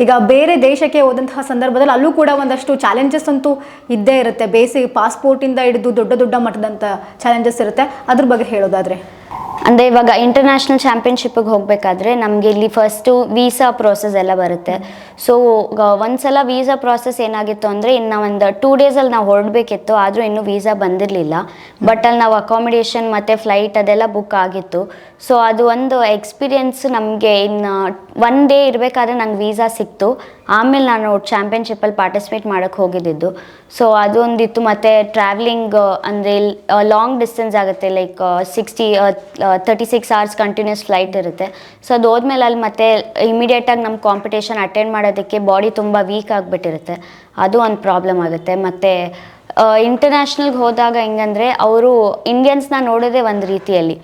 ಈಗ ಬೇರೆ ದೇಶಕ್ಕೆ ಹೋದಂತಹ ಸಂದರ್ಭದಲ್ಲಿ ಅಲ್ಲೂ ಕೂಡ ಒಂದಷ್ಟು ಚಾಲೆಂಜಸ್ ಅಂತೂ ಇದ್ದೇ ಇರುತ್ತೆ. ಬೇಸಿಕ್ ಪಾಸ್ಪೋರ್ಟಿಂದ ಹಿಡಿದು ದೊಡ್ಡ ದೊಡ್ಡ ಮಟ್ಟದಂಥ ಚಾಲೆಂಜಸ್ ಇರುತ್ತೆ. ಅದ್ರ ಬಗ್ಗೆ ಹೇಳೋದಾದ್ರೆ. ಅಂದರೆ ಇವಾಗ ಇಂಟರ್ನ್ಯಾಷನಲ್ ಚಾಂಪಿಯನ್ಶಿಪ್ಗೆ ಹೋಗಬೇಕಾದ್ರೆ ನಮಗೆ ಇಲ್ಲಿ ಫಸ್ಟು ವೀಸಾ ಪ್ರೋಸೆಸ್ ಎಲ್ಲ ಬರುತ್ತೆ. ಸೊ ಒಂದ್ಸಲ ವೀಸಾ ಪ್ರೋಸೆಸ್ ಏನಾಗಿತ್ತು ಅಂದರೆ ಇನ್ನು ಒಂದು ಟೂ ಡೇಸಲ್ಲಿ ನಾವು ಹೊರಡಬೇಕಿತ್ತು, ಆದರೂ ಇನ್ನೂ ವೀಸಾ ಬಂದಿರಲಿಲ್ಲ. ಬಟ್ ಅಲ್ಲಿ ನಾವು ಅಕಾಮಿಡೇಷನ್ ಮತ್ತು ಫ್ಲೈಟ್ ಅದೆಲ್ಲ ಬುಕ್ ಆಗಿತ್ತು. ಸೊ ಅದು ಒಂದು ಎಕ್ಸ್ಪೀರಿಯನ್ಸ್ ನಮಗೆ ಇನ್ನು ಒನ್ ಡೇ ಇರಬೇಕಾದ್ರೆ ನಂಗೆ ವೀಸಾ ಸಿಕ್ತು. ಆಮೇಲೆ ನಾನು ಚಾಂಪಿಯನ್ಶಿಪ್ಪಲ್ಲಿ ಪಾರ್ಟಿಸಿಪೇಟ್ ಮಾಡೋಕ್ಕೆ ಹೋಗಿದ್ದಿದ್ದು. ಸೊ ಅದೊಂದಿತ್ತು ಮತ್ತು ಟ್ರಾವೆಲಿಂಗ್ ಅಂದರೆ ಲಾಂಗ್ ಡಿಸ್ಟೆನ್ಸ್ ಆಗುತ್ತೆ like sixty thirty six hours continuous flight ಇರುತ್ತೆ. ಸೊ ಅದು ಹೋದ್ಮೇಲೆ ಅಲ್ಲಿ ಮತ್ತೆ ಇಮಿಡಿಯೇಟಾಗಿ ನಮ್ಮ ಕಾಂಪಿಟೇಷನ್ ಅಟೆಂಡ್ ಮಾಡೋದಕ್ಕೆ ಬಾಡಿ ತುಂಬ ವೀಕ್ ಆಗಿಬಿಟ್ಟಿರುತ್ತೆ. ಅದು ಒಂದು ಪ್ರಾಬ್ಲಮ್ ಆಗುತ್ತೆ. ಮತ್ತು ಇಂಟರ್ನ್ಯಾಷನಲ್ಗೆ ಹೋದಾಗ ಹೆಂಗಂದ್ರೆ ಅವರು ಇಂಡಿಯನ್ಸ್ನ ನೋಡೋದೇ ಒಂದು ರೀತಿಯಲ್ಲಿ.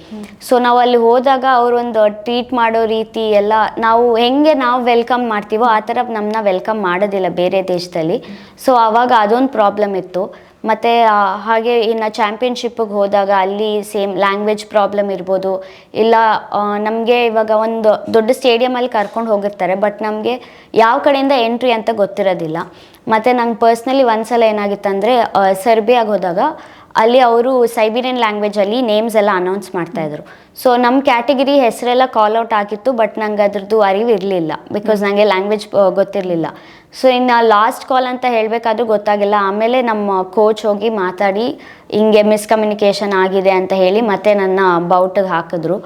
ಸೊ ನಾವು ಅಲ್ಲಿ ಹೋದಾಗ ಅವರೊಂದು ಟ್ರೀಟ್ ಮಾಡೋ ರೀತಿ ಎಲ್ಲ ನಾವು ಹೆಂಗೆ ನಾವು ವೆಲ್ಕಮ್ ಮಾಡ್ತೀವೋ ಆ ಥರ ನಮ್ಮನ್ನ ವೆಲ್ಕಮ್ ಮಾಡೋದಿಲ್ಲ ಬೇರೆ ದೇಶದಲ್ಲಿ. ಸೊ ಆವಾಗ ಅದೊಂದು ಪ್ರಾಬ್ಲಮ್ ಇತ್ತು. ಮತ್ತು ಹಾಗೆ ಇನ್ನು ಚಾಂಪಿಯನ್ಶಿಪ್ಪಿಗೆ ಹೋದಾಗ ಅಲ್ಲಿ ಸೇಮ್ ಲ್ಯಾಂಗ್ವೇಜ್ ಪ್ರಾಬ್ಲಮ್ ಇರ್ಬೋದು. ಇಲ್ಲ ನಮಗೆ ಇವಾಗ ಒಂದು ದೊಡ್ಡ ಸ್ಟೇಡಿಯಮಲ್ಲಿ ಕರ್ಕೊಂಡು ಹೋಗಿರ್ತಾರೆ ಬಟ್ ನಮಗೆ ಯಾವ ಕಡೆಯಿಂದ ಎಂಟ್ರಿ ಅಂತ ಗೊತ್ತಿರೋದಿಲ್ಲ. ಮತ್ತು ನಂಗೆ ಪರ್ಸ್ನಲಿ ಒಂದು ಸಲ ಏನಾಗಿತ್ತಂದರೆ ಸರ್ಬಿಯಾಗಿ ಹೋದಾಗ ಅಲ್ಲಿ ಅವರು ಸೈಬೀರಿಯನ್ ಲ್ಯಾಂಗ್ವೇಜಲ್ಲಿ ನೇಮ್ಸ್ ಎಲ್ಲ ಅನೌನ್ಸ್ ಮಾಡ್ತಾಯಿದ್ರು ಸೊ ನಮ್ಮ ಕ್ಯಾಟಗರಿ ಹೆಸರೆಲ್ಲ ಕಾಲ್ ಔಟ್ ಆಗಿತ್ತು ಬಟ್ ನಂಗೆ ಅದ್ರದ್ದು ಅರಿವು ಇರಲಿಲ್ಲ ಬಿಕಾಸ್ ನನಗೆ ಲ್ಯಾಂಗ್ವೇಜ್ ಗೊತ್ತಿರಲಿಲ್ಲ. ಸೊ ಇನ್ನು ಲಾಸ್ಟ್ ಕಾಲ್ ಅಂತ ಹೇಳಬೇಕಾದ್ರೂ ಗೊತ್ತಾಗಿಲ್ಲ. ಆಮೇಲೆ ನಮ್ಮ ಕೋಚ್ ಹೋಗಿ ಮಾತಾಡಿ, ಹಿಂಗೆ ಮಿಸ್ಕಮ್ಯುನಿಕೇಷನ್ ಆಗಿದೆ ಅಂತ ಹೇಳಿ ಮತ್ತೆ ನನ್ನ ಬೌಟಿಗೆ ಹಾಕಿದ್ರು.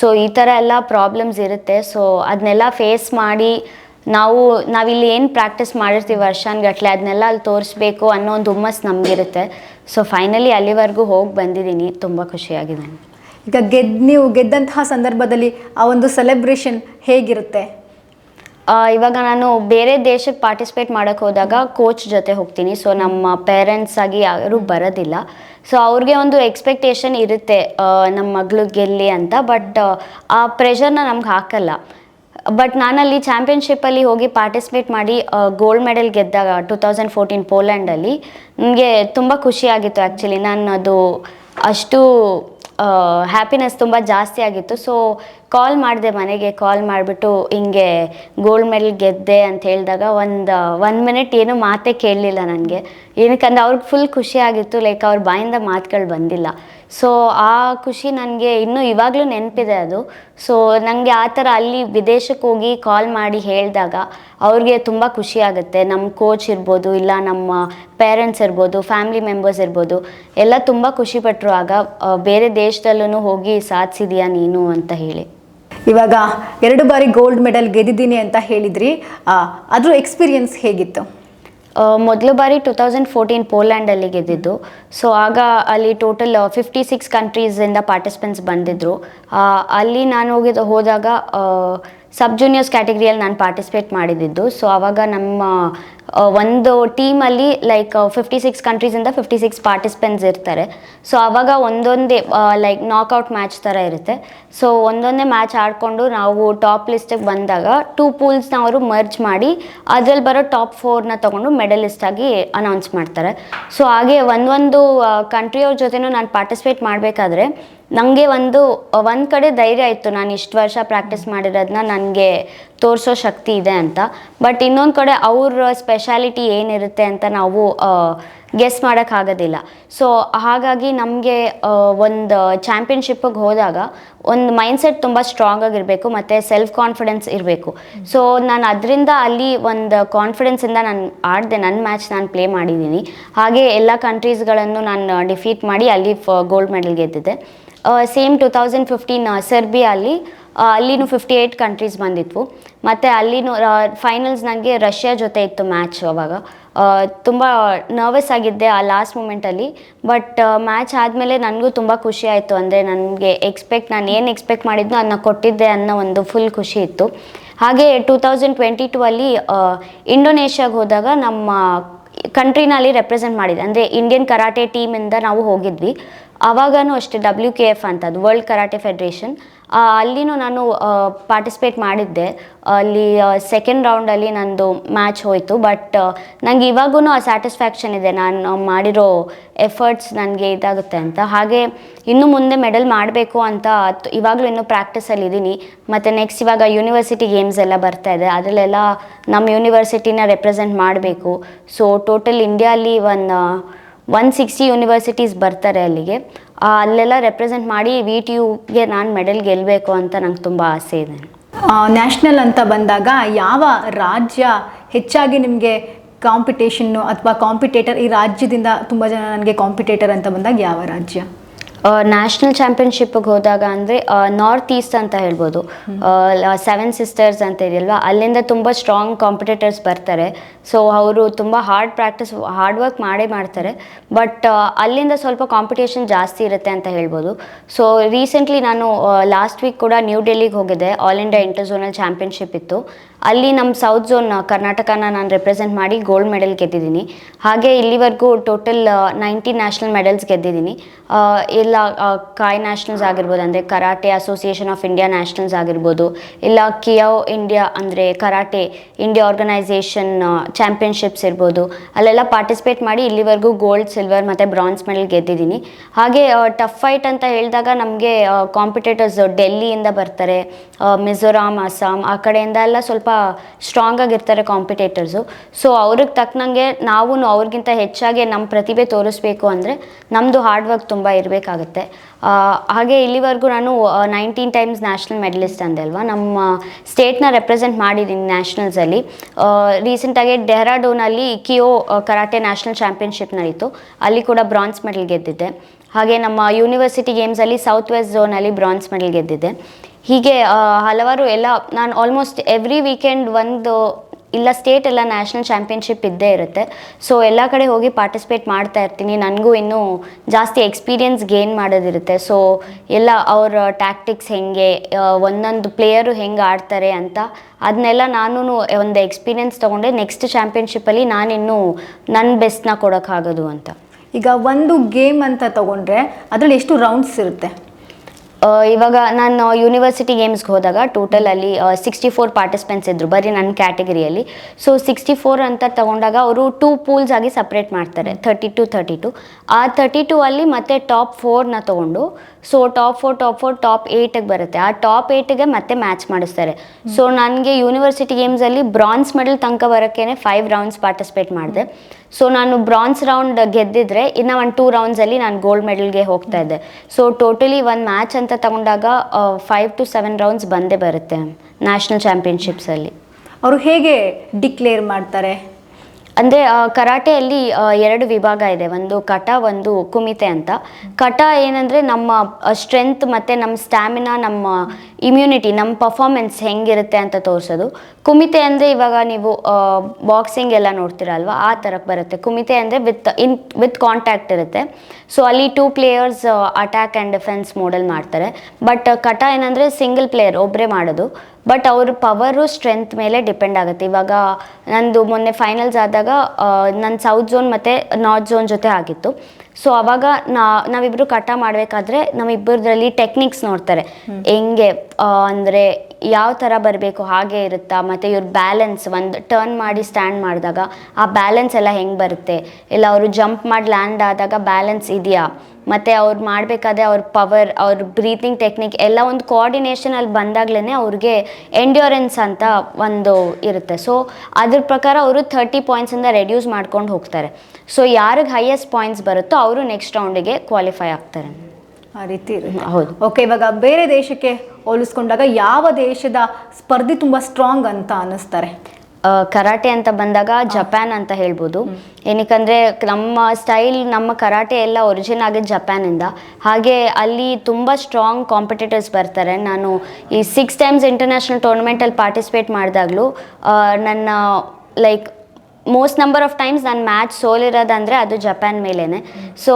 ಸೊ ಈ ಥರ ಎಲ್ಲ ಪ್ರಾಬ್ಲಮ್ಸ್ ಇರುತ್ತೆ. ಸೊ ಅದನ್ನೆಲ್ಲ ಫೇಸ್ ಮಾಡಿ, ನಾವು, ನಾವಿಲ್ಲಿ ಏನು ಪ್ರಾಕ್ಟೀಸ್ ಮಾಡಿರ್ತೀವಿ ವರ್ಷಾನ್ಗಟ್ಲೆ ಅದನ್ನೆಲ್ಲ ಅಲ್ಲಿ ತೋರಿಸ್ಬೇಕು ಅನ್ನೋ ಒಂದು ಹುಮ್ಮಸ್ ನಮಗಿರುತ್ತೆ. ಸೊ ಫೈನಲಿ ಅಲ್ಲಿವರೆಗೂ ಹೋಗಿ ಬಂದಿದ್ದೀನಿ. ತುಂಬ ಖುಷಿಯಾಗಿದೆ ಈಗ ಗೆದ್ ನೀವು ಗೆದ್ದಂತಹ ಸಂದರ್ಭದಲ್ಲಿ ಆ ಒಂದು ಸೆಲೆಬ್ರೇಷನ್ ಹೇಗಿರುತ್ತೆ? ಇವಾಗ ನಾನು ಬೇರೆ ದೇಶಕ್ಕೆ ಪಾರ್ಟಿಸಿಪೇಟ್ ಮಾಡೋಕ್ಕೆ ಹೋದಾಗ ಕೋಚ್ ಜೊತೆ ಹೋಗ್ತೀನಿ. ಸೊ ನಮ್ಮ ಪೇರೆಂಟ್ಸ್ ಆಗಿ ಯಾರು ಬರೋದಿಲ್ಲ. ಸೊ ಅವ್ರಿಗೆ ಒಂದು ಎಕ್ಸ್ಪೆಕ್ಟೇಷನ್ ಇರುತ್ತೆ ನಮ್ಮ ಮಗಳು ಗೆಲ್ಲಿ ಅಂತ. ಬಟ್ ಆ ಪ್ರೆಷರ್ನ ನಮ್ಗೆ ಹಾಕಲ್ಲ. ಬಟ್ ನಾನಲ್ಲಿ ಚಾಂಪಿಯನ್ಶಿಪ್ಪಲ್ಲಿ ಹೋಗಿ ಪಾರ್ಟಿಸಿಪೇಟ್ ಮಾಡಿ ಗೋಲ್ಡ್ ಮೆಡಲ್ ಗೆದ್ದಾಗ ಟೂ ತೌಸಂಡ್ ಫೋರ್ಟೀನ್ ಪೋಲ್ಯಾಂಡಲ್ಲಿ ನನಗೆ ತುಂಬ ಖುಷಿಯಾಗಿತ್ತು ಆ್ಯಕ್ಚುಲಿ ನಾನು ಅದು ಅಷ್ಟು ಹ್ಯಾಪಿನೆಸ್ ತುಂಬ ಜಾಸ್ತಿ ಆಗಿತ್ತು. ಸೊ ಕಾಲ್ ಮಾಡಿದೆ ಮನೆಗೆ ಕಾಲ್ ಮಾಡಿಬಿಟ್ಟು ಹಿಂಗೆ ಗೋಲ್ಡ್ ಮೆಡಲ್ ಗೆದ್ದೆ ಅಂತ ಹೇಳಿದಾಗ ಒಂದು ಒನ್ ಮಿನಿಟ್ ಏನು ಮಾತೇ ಕೇಳಲಿಲ್ಲ ನನಗೆ. ಏನಕ್ಕಂದ್ರೆ ಅವ್ರಿಗೆ ಫುಲ್ ಖುಷಿಯಾಗಿತ್ತು ಲೈಕ್ ಅವ್ರ ಬಾಯಿಂದ ಮಾತುಗಳು ಬಂದಿಲ್ಲ. ಸೊ ಆ ಖುಷಿ ನನಗೆ ಇನ್ನೂ ಇವಾಗಲೂ ನೆನಪಿದೆ ಅದು. ಸೊ ನನಗೆ ಆ ಥರ ಅಲ್ಲಿ ವಿದೇಶಕ್ಕೆ ಹೋಗಿ ಕಾಲ್ ಮಾಡಿ ಹೇಳಿದಾಗ ಅವ್ರಿಗೆ ತುಂಬ ಖುಷಿ ಆಗುತ್ತೆ. ನಮ್ಮ ಕೋಚ್ ಇರ್ಬೋದು, ಇಲ್ಲ ನಮ್ಮ ಪೇರೆಂಟ್ಸ್ ಇರ್ಬೋದು ಫ್ಯಾಮಿಲಿ ಮೆಂಬರ್ಸ್ ಇರ್ಬೋದು, ಎಲ್ಲ ತುಂಬ ಖುಷಿಪಟ್ಟರು ಆಗ ಬೇರೆ ದೇಶದಲ್ಲೂ ಹೋಗಿ ಸಾಧಿಸಿದೀಯಾ ನೀನು ಅಂತ ಹೇಳಿ. ಇವಾಗ ಎರಡು ಬಾರಿ ಗೋಲ್ಡ್ ಮೆಡಲ್ ಗೆದ್ದಿದ್ದೀನಿ ಅಂತ ಹೇಳಿದ್ರಿ. ಅದ್ರ ಎಕ್ಸ್ಪೀರಿಯನ್ಸ್ ಹೇಗಿತ್ತು? ಮೊದಲು ಬಾರಿ ಟೂ ತೌಸಂಡ್ ಫೋರ್ಟೀನ್ ಪೋಲ್ಯಾಂಡಲ್ಲಿ ಗೆದ್ದಿದ್ದು. ಸೊ ಆಗ ಅಲ್ಲಿ ಟೋಟಲ್ ಫಿಫ್ಟಿ ಸಿಕ್ಸ್ ಕಂಟ್ರೀಸಿಂದ ಪಾರ್ಟಿಸಿಪೆಂಟ್ಸ್ ಬಂದಿದ್ದರು ಅಲ್ಲಿ ನಾನು ಹೋಗಿದ್ದು ಹೋದಾಗ ಸಬ್ ಜೂನಿಯರ್ಸ್ ಕ್ಯಾಟಗರಿಯಲ್ಲಿ ನಾನು ಪಾರ್ಟಿಸಿಪೇಟ್ ಮಾಡಿದ್ದು. ಸೊ ಆವಾಗ ನಮ್ಮ ಒಂದು ಟೀಮಲ್ಲಿ ಲೈಕ್ ಫಿಫ್ಟಿ ಸಿಕ್ಸ್ ಕಂಟ್ರೀಸಿಂದ ಫಿಫ್ಟಿ ಸಿಕ್ಸ್ ಪಾರ್ಟಿಸಿಪೆಂಟ್ಸ್ ಇರ್ತಾರೆ. ಸೊ ಆವಾಗ ಒಂದೊಂದೇ ಲೈಕ್ ನಾಕ್ಔಟ್ ಮ್ಯಾಚ್ ಥರ ಇರುತ್ತೆ. ಸೊ ಒಂದೊಂದೇ ಮ್ಯಾಚ್ ಆಡಿಕೊಂಡು ನಾವು ಟಾಪ್ ಲಿಸ್ಟಿಗೆ ಬಂದಾಗ ಟೂ ಪೂಲ್ಸ್ನ ಅವರು ಮರ್ಜ್ ಮಾಡಿ ಅದರಲ್ಲಿ ಬರೋ ಟಾಪ್ ಫೋರ್ನ ತೊಗೊಂಡು ಮೆಡಲಿಸ್ಟಾಗಿ ಅನೌನ್ಸ್ ಮಾಡ್ತಾರೆ. ಸೊ ಹಾಗೆ ಒಂದೊಂದು ಕಂಟ್ರಿಯವ್ರ ಜೊತೆನೂ ನಾನು ಪಾರ್ಟಿಸಿಪೇಟ್ ಮಾಡಬೇಕಾದ್ರೆ ನನಗೆ ಒಂದು ಒಂದು ಕಡೆ ಧೈರ್ಯ ಇತ್ತು ನಾನು ಇಷ್ಟು ವರ್ಷ ಪ್ರಾಕ್ಟೀಸ್ ಮಾಡಿರೋದನ್ನ ನನಗೆ ತೋರಿಸೋ ಶಕ್ತಿ ಇದೆ ಅಂತ. ಬಟ್ ಇನ್ನೊಂದು ಕಡೆ ಅವ್ರ ಸ್ಪೆಷಾಲಿಟಿ ಏನಿರುತ್ತೆ ಅಂತ ನಾವು ಗೆಸ್ ಮಾಡೋಕ್ಕಾಗೋದಿಲ್ಲ. ಸೊ ಹಾಗಾಗಿ ನಮಗೆ ಒಂದು ಚಾಂಪಿಯನ್ಶಿಪ್ಪಿಗೆ ಹೋದಾಗ ಒಂದು ಮೈಂಡ್ಸೆಟ್ ತುಂಬ ಸ್ಟ್ರಾಂಗ್ ಆಗಿರಬೇಕು, ಮತ್ತು ಸೆಲ್ಫ್ ಕಾನ್ಫಿಡೆನ್ಸ್ ಇರಬೇಕು. ಸೊ ನಾನು ಅದರಿಂದ ಅಲ್ಲಿ ಒಂದು ಕಾನ್ಫಿಡೆನ್ಸಿಂದ ನಾನು ಆಡಿದೆ ನನ್ನ ಮ್ಯಾಚ್ ನಾನು ಪ್ಲೇ ಮಾಡಿದ್ದೀನಿ ಹಾಗೆ ಎಲ್ಲ ಕಂಟ್ರೀಸ್ಗಳನ್ನು ನಾನು ಡಿಫೀಟ್ ಮಾಡಿ ಅಲ್ಲಿ ಗೋಲ್ಡ್ ಮೆಡಲ್ ಗೆದ್ದಿದ್ದೆ. ಸೇಮ್ ಟು ತೌಸಂಡ್ ಫಿಫ್ಟೀನ್ ಸರ್ಬಿಯಲ್ಲಿ ಅಲ್ಲಿನೂ ಫಿಫ್ಟಿ ಏಯ್ಟ್ ಕಂಟ್ರೀಸ್ ಬಂದಿತ್ತು ಮತ್ತು ಅಲ್ಲಿನೂ ಫೈನಲ್ಸ್ ನನಗೆ ರಷ್ಯಾ ಜೊತೆ ಇತ್ತು ಮ್ಯಾಚ್ ಅವಾಗ. ತುಂಬ ನರ್ವಸ್ ಆಗಿದ್ದೆ ಆ ಲಾಸ್ಟ್ ಮೂಮೆಂಟಲ್ಲಿ ಬಟ್ ಮ್ಯಾಚ್ ಆದಮೇಲೆ ನನಗೂ ತುಂಬ ಖುಷಿ ಆಯಿತು. ಅಂದರೆ ನನಗೆ ಎಕ್ಸ್ಪೆಕ್ಟ್ ನಾನು ಏನು ಎಕ್ಸ್ಪೆಕ್ಟ್ ಮಾಡಿದ್ನೋ ಅದನ್ನ ಕೊಟ್ಟಿದ್ದೆ ಅನ್ನೋ ಒಂದು ಫುಲ್ ಖುಷಿ ಇತ್ತು. ಹಾಗೆ ಟೂ ತೌಸಂಡ್ ಟ್ವೆಂಟಿ ಟೂ ಅಲ್ಲಿ ಇಂಡೋನೇಷ್ಯಾಗೆ ಹೋದಾಗ ನಮ್ಮ ಕಂಟ್ರಿನಲ್ಲಿ ರೆಪ್ರೆಸೆಂಟ್ ಮಾಡಿದೆ. ಅಂದರೆ ಇಂಡಿಯನ್ ಕರಾಟೆ ಟೀಮಿಂದ ನಾವು ಹೋಗಿದ್ವಿ. ಆವಾಗನೂ ಅಷ್ಟೇ ಡಬ್ಲ್ಯೂ ಕೆ ಎಫ್ ಅಂತದ್ದು ವರ್ಲ್ಡ್ ಕರಾಟೆ ಫೆಡ್ರೇಷನ್ ಅಲ್ಲಿನೂ ನಾನು ಪಾರ್ಟಿಸಿಪೇಟ್ ಮಾಡಿದ್ದೆ. ಅಲ್ಲಿ ಸೆಕೆಂಡ್ ರೌಂಡಲ್ಲಿ ನಂದು ಮ್ಯಾಚ್ ಹೋಯಿತು. ಬಟ್ ನನಗೆ ಇವಾಗೂ ಆ ಸ್ಯಾಟಿಸ್ಫ್ಯಾಕ್ಷನ್ ಇದೆ. ನಾನು ಮಾಡಿರೋ ಎಫರ್ಟ್ಸ್ ನನಗೆ ಇದಾಗುತ್ತೆ ಅಂತ. ಹಾಗೆ ಇನ್ನು ಮುಂದೆ ಮೆಡಲ್ ಮಾಡಬೇಕು ಅಂತ ಇವಾಗಲೂ ಇನ್ನೂ ಪ್ರಾಕ್ಟೀಸಲ್ಲಿ ಇದ್ದೀನಿ ಮತ್ತು ನೆಕ್ಸ್ಟ್ ಇವಾಗ ಯೂನಿವರ್ಸಿಟಿ ಗೇಮ್ಸ್ ಎಲ್ಲ ಬರ್ತಾ ಇದೆ. ಅದರಲ್ಲೆಲ್ಲ ನಮ್ಮ ಯೂನಿವರ್ಸಿಟಿನ ರೆಪ್ರೆಸೆಂಟ್ ಮಾಡಬೇಕು. ಸೊ ಟೋಟಲ್ ಇಂಡಿಯಲ್ಲಿ ಒನ್ ಒನ್ ಸಿಕ್ಸ್ಟಿ ಯೂನಿವರ್ಸಿಟೀಸ್ ಬರ್ತಾರೆ ಅಲ್ಲಿಗೆ. ಅಲ್ಲೆಲ್ಲ ರೆಪ್ರೆಸೆಂಟ್ ಮಾಡಿ ವಿ ಟಿ ಯುಗೆ ನಾನು ಮೆಡಲ್ ಗೆಲ್ಲಬೇಕು ಅಂತ ನಂಗೆ ತುಂಬ ಆಸೆ ಇದೆ. ನ್ಯಾಷನಲ್ ಅಂತ ಬಂದಾಗ ಯಾವ ರಾಜ್ಯ ಹೆಚ್ಚಾಗಿ ನಿಮಗೆ ಕಾಂಪಿಟೇಷನ್ನು ಅಥವಾ ಕಾಂಪಿಟೇಟರ್ ಈ ರಾಜ್ಯದಿಂದ ತುಂಬ ಜನ ನನಗೆ ಕಾಂಪಿಟೇಟರ್ ಅಂತ ಬಂದಾಗ ಯಾವ ರಾಜ್ಯ? ನ್ಯಾಷನಲ್ ಚಾಂಪಿಯನ್ಶಿಪ್ಗೆ ಹೋದಾಗ ಅಂದರೆ ನಾರ್ತ್ ಈಸ್ಟ್ ಅಂತ ಹೇಳ್ಬೋದು. ಸೆವೆನ್ ಸಿಸ್ಟರ್ಸ್ ಅಂತ ಇದೆಯಲ್ವಾ ಅಲ್ಲಿಂದ ತುಂಬ ಸ್ಟ್ರಾಂಗ್ ಕಾಂಪಿಟೇಟರ್ಸ್ ಬರ್ತಾರೆ. ಸೊ ಅವರು ತುಂಬ ಹಾರ್ಡ್ ಪ್ರಾಕ್ಟೀಸ್ ಹಾರ್ಡ್ ವರ್ಕ್ ಮಾಡೇ ಮಾಡ್ತಾರೆ. ಬಟ್ ಅಲ್ಲಿಂದ ಸ್ವಲ್ಪ ಕಾಂಪಿಟೇಷನ್ ಜಾಸ್ತಿ ಇರುತ್ತೆ ಅಂತ ಹೇಳ್ಬೋದು. ಸೊ ರೀಸೆಂಟ್ಲಿ ನಾನು ಲಾಸ್ಟ್ ವೀಕ್ ಕೂಡ ನ್ಯೂ ಡೆಲ್ಲಿಗೆ ಹೋಗಿದ್ದೆ. All India inter zonal championship ಇತ್ತು. ಅಲ್ಲಿ ನಮ್ಮ ಸೌತ್ ಝೋನ್ ಕರ್ನಾಟಕನ ನಾನು ರೆಪ್ರೆಸೆಂಟ್ ಮಾಡಿ ಗೋಲ್ಡ್ ಮೆಡಲ್ ಗೆದ್ದಿದ್ದೀನಿ. ಹಾಗೆ ಇಲ್ಲಿವರೆಗೂ ಟೋಟಲ್ ನೈಂಟಿ ನ್ಯಾಷನಲ್ ಮೆಡಲ್ಸ್ ಗೆದ್ದಿದ್ದೀನಿ. ಇಲ್ಲ ಕಾಯ್ ನ್ಯಾಷನಲ್ಸ್ ಆಗಿರ್ಬೋದು, ಅಂದರೆ karate association of India nationals ಆಗಿರ್ಬೋದು, ಇಲ್ಲ ಕಿಯೋ ಇಂಡಿಯಾ ಅಂದರೆ ಕರಾಟೆ ಇಂಡಿಯಾ ಆರ್ಗನೈಸೇಷನ್ ಚಾಂಪಿಯನ್ಶಿಪ್ಸ್ ಇರ್ಬೋದು, ಅಲ್ಲೆಲ್ಲ ಪಾರ್ಟಿಸಿಪೇಟ್ ಮಾಡಿ ಇಲ್ಲಿವರೆಗೂ ಗೋಲ್ಡ್ ಸಿಲ್ವರ್ ಮತ್ತು ಬ್ರಾನ್ಸ್ ಮೆಡಲ್ ಗೆದ್ದಿದ್ದೀನಿ. ಹಾಗೆ ಟಫ್ ಫೈಟ್ ಅಂತ ಹೇಳಿದಾಗ ನಮಗೆ ಕಾಂಪಿಟೇಟರ್ಸ್ ಡೆಲ್ಲಿಯಿಂದ ಬರ್ತಾರೆ ಮಿಜೋರಾಮ್ ಮಿಜೋರಾಂ ಅಸ್ಸಾಂ ಆ ಕಡೆಯಿಂದ ಎಲ್ಲ ಸ್ವಲ್ಪ ಸ್ಟ್ರಾಂಗ್ ಆಗಿರ್ತಾರೆ ಕಾಂಪಿಟೇಟರ್ಸು ಸೊ ಅವ್ರಿಗೆ ತಕ್ಕನಂಗೆ ನಾವು ಅವ್ರಿಗಿಂತ ಹೆಚ್ಚಾಗಿ ನಮ್ಮ ಪ್ರತಿಭೆ ತೋರಿಸ್ಬೇಕು ಅಂದರೆ ನಮ್ಮದು ಹಾರ್ಡ್ ವರ್ಕ್ ತುಂಬ ಇರಬೇಕಾಗುತ್ತೆ. ಹಾಗೆ ಇಲ್ಲಿವರೆಗೂ ನಾನು ನೈನ್ಟೀನ್ ಟೈಮ್ಸ್ ನ್ಯಾಷನಲ್ ಮೆಡಲಿಸ್ಟ್ ಅಂದೆ ಅಲ್ವಾ? ನಮ್ಮ ಸ್ಟೇಟ್ನ ರೆಪ್ರೆಸೆಂಟ್ ಮಾಡಿದ್ದೀನಿ ನ್ಯಾಷನಲ್ಸಲ್ಲಿ ರೀಸೆಂಟಾಗಿ ಡೆಹ್ರಾಡೂನಲ್ಲಿ ಕಿಯೋ ಕರಾಟೆ ನ್ಯಾಷನಲ್ ಚಾಂಪಿಯನ್ಶಿಪ್ ನಡೀತು. ಅಲ್ಲಿ ಕೂಡ ಬ್ರಾನ್ಸ್ ಮೆಡಲ್ ಗೆದ್ದಿದ್ದೆ. ಹಾಗೆ ನಮ್ಮ ಯೂನಿವರ್ಸಿಟಿ ಗೇಮ್ಸಲ್ಲಿ ಸೌತ್ ವೆಸ್ಟ್ ಝೋನಲ್ಲಿ ಬ್ರಾನ್ಸ್ ಮೆಡಲ್ ಗೆದ್ದಿದ್ದೆ. ಹೀಗೆ ಹಲವಾರು ಎಲ್ಲ, ನಾನು ಆಲ್ಮೋಸ್ಟ್ ಎವ್ರಿ ವೀಕೆಂಡ್ ಒಂದು ಇಲ್ಲ ಸ್ಟೇಟ್ ಎಲ್ಲ ನ್ಯಾಷನಲ್ ಚಾಂಪಿಯನ್ಶಿಪ್ ಇದ್ದೇ ಇರುತ್ತೆ. ಸೊ ಎಲ್ಲ ಕಡೆ ಹೋಗಿ ಪಾರ್ಟಿಸಿಪೇಟ್ ಮಾಡ್ತಾ ಇರ್ತೀನಿ. ನನಗೂ ಇನ್ನೂ ಜಾಸ್ತಿ ಎಕ್ಸ್ಪೀರಿಯನ್ಸ್ ಗೇನ್ ಮಾಡೋದಿರುತ್ತೆ. ಸೊ ಎಲ್ಲ ಅವರ ಟ್ಯಾಕ್ಟಿಕ್ಸ್ ಹೆಂಗೆ ಒಂದೊಂದು ಪ್ಲೇಯರು ಹೆಂಗೆ ಆಡ್ತಾರೆ ಅಂತ ಅದನ್ನೆಲ್ಲ ನಾನು ಒಂದು ಎಕ್ಸ್ಪೀರಿಯನ್ಸ್ ತೊಗೊಂಡೆ. ನೆಕ್ಸ್ಟ್ ಚಾಂಪಿಯನ್ಶಿಪ್ಪಲ್ಲಿ ನಾನಿನ್ನೂ ನನ್ನ ಬೆಸ್ಟ್ನ ಕೊಡೋಕ್ಕಾಗೋದು ಅಂತ. ಈಗ ಒಂದು ಗೇಮ್ ಅಂತ ತಗೊಂಡ್ರೆ ಅದರಲ್ಲಿ ಎಷ್ಟು ರೌಂಡ್ಸ್ ಇರುತ್ತೆ? ಇವಾಗ ನಾನು ಯೂನಿವರ್ಸಿಟಿ ಗೇಮ್ಸ್ಗೆ ಹೋದಾಗ ಟೋಟಲ್ ಅಲ್ಲಿ ಸಿಕ್ಸ್ಟಿ ಫೋರ್ ಪಾರ್ಟಿಸಿಪೆಂಟ್ಸ್ ಇದ್ದರು ಬರೀ ನನ್ನ ಕ್ಯಾಟಗರಿಯಲ್ಲಿ ಸೊ ಸಿಕ್ಸ್ಟಿ ಫೋರ್ ಅಂತ ತಗೊಂಡಾಗ ಅವರು ಟೂ ಪೂಲ್ಸ್ ಆಗಿ ಸಪ್ರೇಟ್ ಮಾಡ್ತಾರೆ ಥರ್ಟಿ ಟು ಥರ್ಟಿ ಟು ಆ ಥರ್ಟಿ ಟು ಅಲ್ಲಿ ಮತ್ತೆ ಟಾಪ್ ಫೋರ್ನ ತೊಗೊಂಡು so top four top four top ಏಯ್ಟಿಗೆ ಬರುತ್ತೆ. ಆ ಟಾಪ್ ಏಯ್ಟಿಗೆ ಮತ್ತೆ ಮ್ಯಾಚ್ ಮಾಡಿಸ್ತಾರೆ. ಸೊ ನನಗೆ ಯೂನಿವರ್ಸಿಟಿ ಗೇಮ್ಸಲ್ಲಿ ಬ್ರಾನ್ಸ್ ಮೆಡಲ್ ತನಕ ಬರೋಕ್ಕೇ ಫೈವ್ ರೌಂಡ್ಸ್ ಪಾರ್ಟಿಸಿಪೇಟ್ ಮಾಡಿದೆ. ಸೊ ನಾನು ಬ್ರಾನ್ಸ್ ರೌಂಡ್ ಗೆದ್ದಿದ್ರೆ ಇನ್ನು ಒಂದು ಟೂ ರೌಂಡ್ಸಲ್ಲಿ ನಾನು ಗೋಲ್ಡ್ ಮೆಡಲ್ಗೆ ಹೋಗ್ತಾ ಇದ್ದೆ. ಸೊ ಟೋಟಲಿ ಒಂದು ಮ್ಯಾಚ್ ಅಂತ ತಗೊಂಡಾಗ ಫೈವ್ ಟು ಸೆವೆನ್ ರೌಂಡ್ಸ್ ಬಂದೇ ಬರುತ್ತೆ ನ್ಯಾಷನಲ್ ಚಾಂಪಿಯನ್ಶಿಪ್ಸಲ್ಲಿ ಅವರು ಹೇಗೆ ಡಿಕ್ಲೇರ್ ಮಾಡ್ತಾರೆ? ಅಂದರೆ ಕರಾಟೆಯಲ್ಲಿ ಎರಡು ವಿಭಾಗ ಇದೆ. ಒಂದು ಕಟ, ಒಂದು ಕುಮಿತೆ ಅಂತ. ಕಟ ಏನಂದರೆ, ನಮ್ಮ ಸ್ಟ್ರೆಂತ್ ಮತ್ತು ನಮ್ಮ ಸ್ಟ್ಯಾಮಿನಾ ನಮ್ಮ ಇಮ್ಯುನಿಟಿ ನಮ್ಮ ಪರ್ಫಾರ್ಮೆನ್ಸ್ ಹೆಂಗಿರುತ್ತೆ ಅಂತ ತೋರಿಸೋದು. ಕುಮಿತೆ ಅಂದರೆ ಇವಾಗ ನೀವು ಬಾಕ್ಸಿಂಗ್ ಎಲ್ಲ ನೋಡ್ತೀರಲ್ವ, ಆ ಥರಕ್ಕೆ ಬರುತ್ತೆ. ಕುಮಿತೆ ಅಂದರೆ ವಿತ್ ಇನ್ ವಿತ್ ಕಾಂಟ್ಯಾಕ್ಟ್ ಇರುತ್ತೆ. ಸೊ ಅಲ್ಲಿ two players attack and defence model ಮಾಡ್ತಾರೆ. ಬಟ್ ಕಟ ಏನಂದರೆ ಸಿಂಗಲ್ ಪ್ಲೇಯರ್ ಒಬ್ಬರೇ ಮಾಡೋದು. ಬಟ್ ಅವ್ರ ಪವರು ಸ್ಟ್ರೆಂತ್ ಮೇಲೆ ಡಿಪೆಂಡ್ ಆಗುತ್ತೆ. ಇವಾಗ ನಂದು ಮೊನ್ನೆ ಫೈನಲ್ಸ್ ಆದಾಗ ನನ್ನ ಸೌತ್ ಝೋನ್ ಮತ್ತು ನಾರ್ತ್ ಝೋನ್ ಜೊತೆ ಆಗಿತ್ತು. ಸೊ ಅವಾಗ ನಾ ನಾವಿಬ್ಬರು ಕಟ ಮಾಡಬೇಕಾದ್ರೆ ನಮ್ಮಿಬ್ಬರದ್ರಲ್ಲಿ ಟೆಕ್ನಿಕ್ಸ್ ನೋಡ್ತಾರೆ. ಹೆಂಗೆ ಅಂದರೆ ಯಾವ ಥರ ಬರಬೇಕು ಹಾಗೆ ಇರುತ್ತಾ? ಮತ್ತು ಇವ್ರ ಬ್ಯಾಲೆನ್ಸ್ ಒಂದು ಟರ್ನ್ ಮಾಡಿ ಸ್ಟ್ಯಾಂಡ್ ಮಾಡಿದಾಗ ಆ ಬ್ಯಾಲೆನ್ಸ್ ಎಲ್ಲ ಹೆಂಗೆ ಬರುತ್ತೆ? ಇಲ್ಲ ಅವರು ಜಂಪ್ ಮಾಡಿ ಲ್ಯಾಂಡ್ ಆದಾಗ ಬ್ಯಾಲೆನ್ಸ್ ಇದೆಯಾ? ಮತ್ತು ಅವ್ರು ಮಾಡಬೇಕಾದ್ರೆ ಅವ್ರ ಪವರ್ ಅವ್ರ ಬ್ರೀತಿಂಗ್ ಟೆಕ್ನಿಕ್ ಎಲ್ಲ ಒಂದು ಕೋಆರ್ಡಿನೇಷನಲ್ಲಿ ಬಂದಾಗ್ಲೇ ಅವ್ರಿಗೆ ಎಂಡ್ಯೂರೆನ್ಸ್ ಅಂತ ಒಂದು ಇರುತ್ತೆ. ಸೊ ಅದ್ರ ಪ್ರಕಾರ ಅವರು ಥರ್ಟಿ ಪಾಯಿಂಟ್ಸಿಂದ ರೆಡ್ಯೂಸ್ ಮಾಡ್ಕೊಂಡು ಹೋಗ್ತಾರೆ. ಸೊ ಯಾರಿಗೆ ಹೈಯೆಸ್ಟ್ ಪಾಯಿಂಟ್ಸ್ ಬರುತ್ತೋ ಅವರು ನೆಕ್ಸ್ಟ್ ರೌಂಡಿಗೆ ಕ್ವಾಲಿಫೈ ಆಗ್ತಾರೆ. ಆ ರೀತಿ ಹೌದು. ಓಕೆ ಇವಾಗ ಬೇರೆ ದೇಶಕ್ಕೆ ಹೋಲಿಸ್ಕೊಂಡಾಗ ಯಾವ ದೇಶದ ಸ್ಪರ್ಧೆ ತುಂಬ ಸ್ಟ್ರಾಂಗ್ ಅಂತ ಅನ್ನಿಸ್ತಾರೆ? ಕರಾಟೆ ಅಂತ ಬಂದಾಗ ಜಪಾನ್ ಅಂತ ಹೇಳ್ಬೋದು. ಏನಕ್ಕಂದರೆ ನಮ್ಮ ಸ್ಟೈಲ್ ನಮ್ಮ ಕರಾಟೆ ಎಲ್ಲ ಒರಿಜಿನ್ ಆಗಿದ್ದು ಜಪಾನಿಂದ. ಹಾಗೆ ಅಲ್ಲಿ ತುಂಬ ಸ್ಟ್ರಾಂಗ್ ಕಾಂಪಿಟೇಟರ್ಸ್ ಬರ್ತಾರೆ. ನಾನು ಈ ಸಿಕ್ಸ್ ಟೈಮ್ಸ್ ಇಂಟರ್ನ್ಯಾಷನಲ್ ಟೂರ್ನಮೆಂಟಲ್ಲಿ ಪಾರ್ಟಿಸಿಪೇಟ್ ಮಾಡಿದಾಗಲೂ ನನ್ನ like most number of times ನಾನು ಮ್ಯಾಚ್ ಸೋಲಿರೋದಂದರೆ ಅದು ಜಪಾನ್ ಮೇಲೇ ಸೊ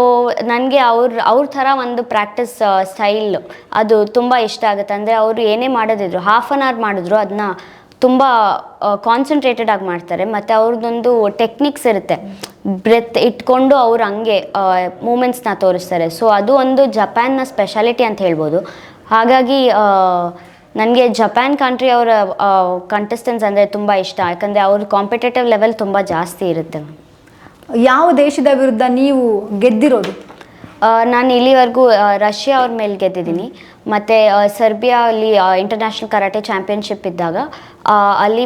ನನಗೆ ಅವ್ರ ಅವ್ರ ಥರ ಒಂದು ಪ್ರಾಕ್ಟೀಸ್ ಸ್ಟೈಲ್ ಅದು ತುಂಬ ಇಷ್ಟ ಆಗುತ್ತೆ. ಅಂದರೆ ಅವರು ಏನೇ ಮಾಡೋದಿದ್ರು ಹಾಫ್ ಆನ್ ಅವರ್ ಮಾಡಿದ್ರು ಅದನ್ನ ತುಂಬ ಕಾನ್ಸಂಟ್ರೇಟೆಡ್ ಆಗಿ ಮಾಡ್ತಾರೆ. ಮತ್ತು ಅವ್ರದ್ದೊಂದು ಟೆಕ್ನಿಕ್ಸ್ ಇರುತ್ತೆ. ಬ್ರೆತ್ ಇಟ್ಕೊಂಡು ಅವ್ರು ಹಂಗೆ ಮೂಮೆಂಟ್ಸ್ನ ತೋರಿಸ್ತಾರೆ. ಸೊ ಅದು ಒಂದು ಜಪಾನ್ನ ಸ್ಪೆಷಾಲಿಟಿ ಅಂತ ಹೇಳ್ಬೋದು. ಹಾಗಾಗಿ ನನಗೆ ಜಪಾನ್ ಕಂಟ್ರಿ ಅವರ ಕಂಟೆಸ್ಟೆನ್ಸ್ ಅಂದರೆ ತುಂಬ ಇಷ್ಟ. ಯಾಕಂದರೆ ಅವ್ರ ಕಾಂಪಿಟೇಟಿವ್ ಲೆವೆಲ್ ತುಂಬ ಜಾಸ್ತಿ ಇರುತ್ತೆ. ಯಾವ ದೇಶದ ವಿರುದ್ಧ ನೀವು ಗೆದ್ದಿರೋದು? ನಾನು ಇಲ್ಲಿವರೆಗೂ ರಷ್ಯಾ ಅವ್ರ ಮೇಲೆ ಗೆದ್ದಿದ್ದೀನಿ. ಮತ್ತು ಸರ್ಬಿಯಾ ಅಲ್ಲಿ ಇಂಟರ್ನ್ಯಾಷನಲ್ ಕರಾಟೆ ಚಾಂಪಿಯನ್ಶಿಪ್ ಇದ್ದಾಗ ಅಲ್ಲಿ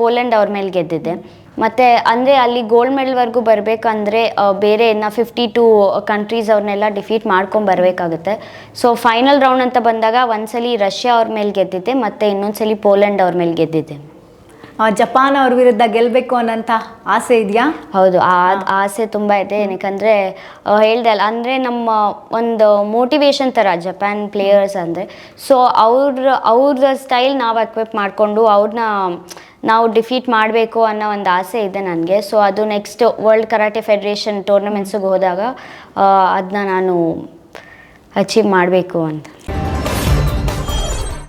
ಪೋಲೆಂಡ್ ಅವ್ರ ಮೇಲೆ ಗೆದ್ದಿದ್ದೆ. ಮತ್ತು ಅಂದರೆ ಅಲ್ಲಿ ಗೋಲ್ಡ್ ಮೆಡಲ್ವರೆಗೂ ಬರಬೇಕಂದ್ರೆ ಬೇರೆ ಇನ್ನು ಫಿಫ್ಟಿ ಟೂ ಕಂಟ್ರೀಸ್ ಅವ್ರನ್ನೆಲ್ಲ ಡಿಫೀಟ್ ಮಾಡ್ಕೊಂಡು ಬರಬೇಕಾಗುತ್ತೆ. ಸೊ ಫೈನಲ್ ರೌಂಡ್ ಅಂತ ಬಂದಾಗ ಒಂದ್ಸಲಿ ರಷ್ಯಾ ಅವ್ರ ಮೇಲೆ ಗೆದ್ದಿದ್ದೆ ಮತ್ತು ಇನ್ನೊಂದ್ಸಲಿ ಪೋಲೆಂಡ್ ಅವ್ರ ಮೇಲೆ ಗೆದ್ದಿದ್ದೆ. ಜಪಾನ್ ಅವ್ರ ವಿರುದ್ಧ ಗೆಲ್ಲಬೇಕು ಅನ್ನೋಂಥ ಆಸೆ ಇದೆಯಾ? ಹೌದು ಆ ಆಸೆ ತುಂಬ ಇದೆ. ಏನಕ್ಕಂದರೆ ಹೇಳ್ದೆ ಅಲ್ಲ ಅಂದರೆ ನಮ್ಮ ಒಂದು ಮೋಟಿವೇಶನ್ ಥರ ಜಪಾನ್ ಪ್ಲೇಯರ್ಸ್ ಅಂದರೆ. ಸೊ ಅವ್ರ ಅವ್ರ ಸ್ಟೈಲ್ ನಾವು ಎಕ್ವಿಪ್ ಮಾಡಿಕೊಂಡು ಅವ್ರನ್ನ ನಾವು ಡಿಫೀಟ್ ಮಾಡಬೇಕು ಅನ್ನೋ ಒಂದು ಆಸೆ ಇದೆ ನನಗೆ. ಸೊ ಅದು ನೆಕ್ಸ್ಟ್ ವರ್ಲ್ಡ್ ಕರಾಟೆ ಫೆಡರೇಷನ್ ಟೂರ್ನಮೆಂಟ್ಸಿಗೆ ಹೋದಾಗ ಅದನ್ನ ನಾನು ಅಚೀವ್ ಮಾಡಬೇಕು ಅಂತ.